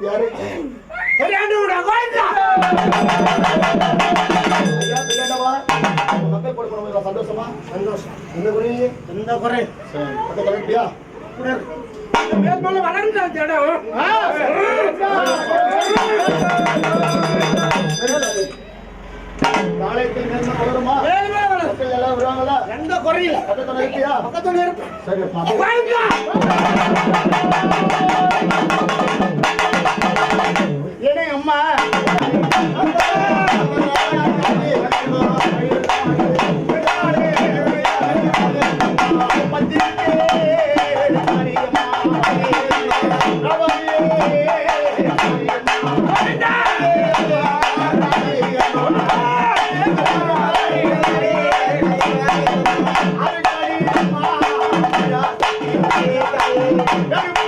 யாரு? சந்தோஷமா? சந்தோஷம். என்ன குறை எந்த குறை மேற்கொள்ள வளர்ந்த இடம் நாளைக்கு நேர்மை வளருமா. மக்கள் எல்லாம் வருவாங்களா? எந்த குறையில பக்கத்துல இருப்பியா பக்கத்துல இருப்பேன் சரி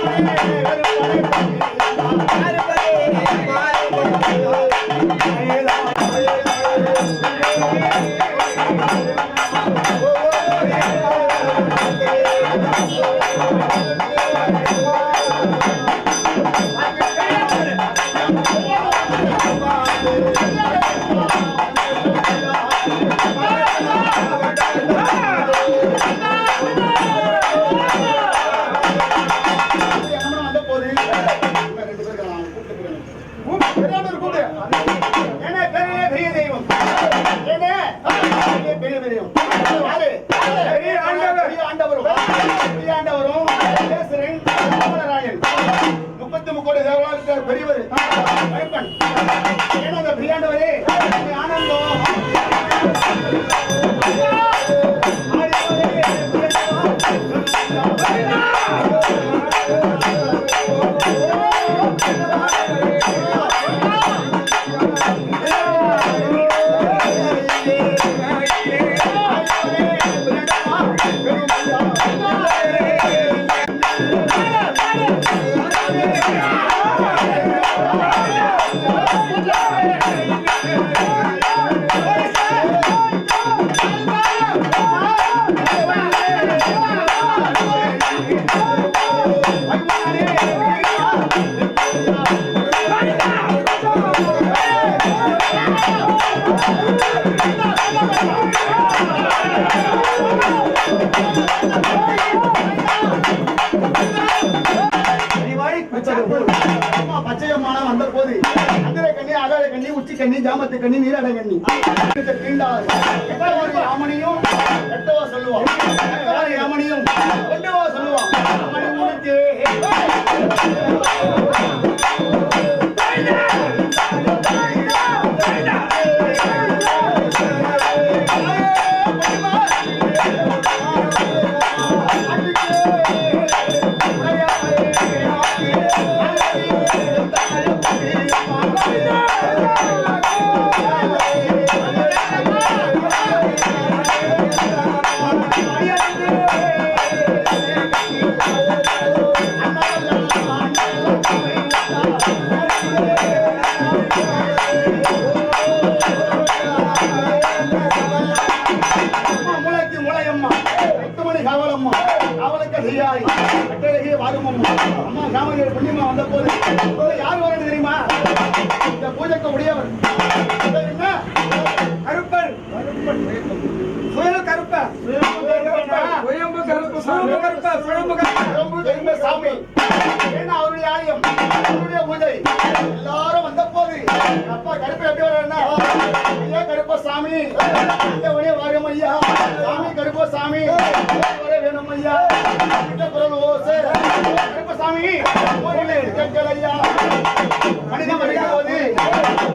என்ன பெரியவர் பச்சையம்மான வந்த போது. அந்தர கண்ணி அகல கண்ணி உச்சி கண்ணி ஜாமத்து கண்ணி நீராட கண்ணி. தீண்டாது. எட்டவாரி ராமனையும் எட்டவா சொல்லுவான் எட்டவாரி ராமனையும் கொண்டவா காவலுக்கு கட்டழகிய வாருமம்மா அம்மா காமலியர் புண்ணியமா வந்த போது யார் வரணும் தெரியுமா இந்த பூஜைக்கு உடையவர் இது கருப்பன் சுயல் கருப்ப சுயம்பு கருப்பு சுயம்பு கருப்ப சுயம்பு கருப்ப ரொம்ப தெரிந்த சாமி சாமி